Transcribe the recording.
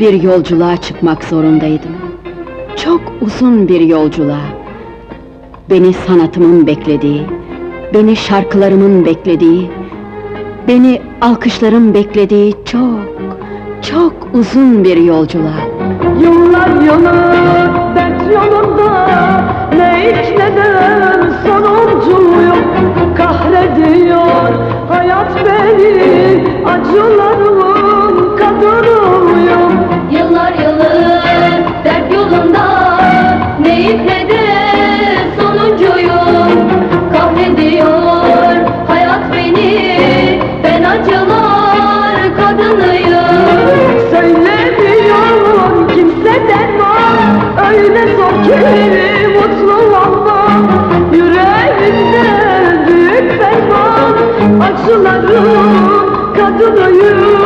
bir yolculuğa çıkmak zorundaydım. Çok uzun bir yolculuğa. Beni sanatımın beklediği, beni şarkılarımın beklediği, beni alkışların beklediği çok, çok uzun bir yolculuğa. Yıllar yılı Acılarım kadınıyım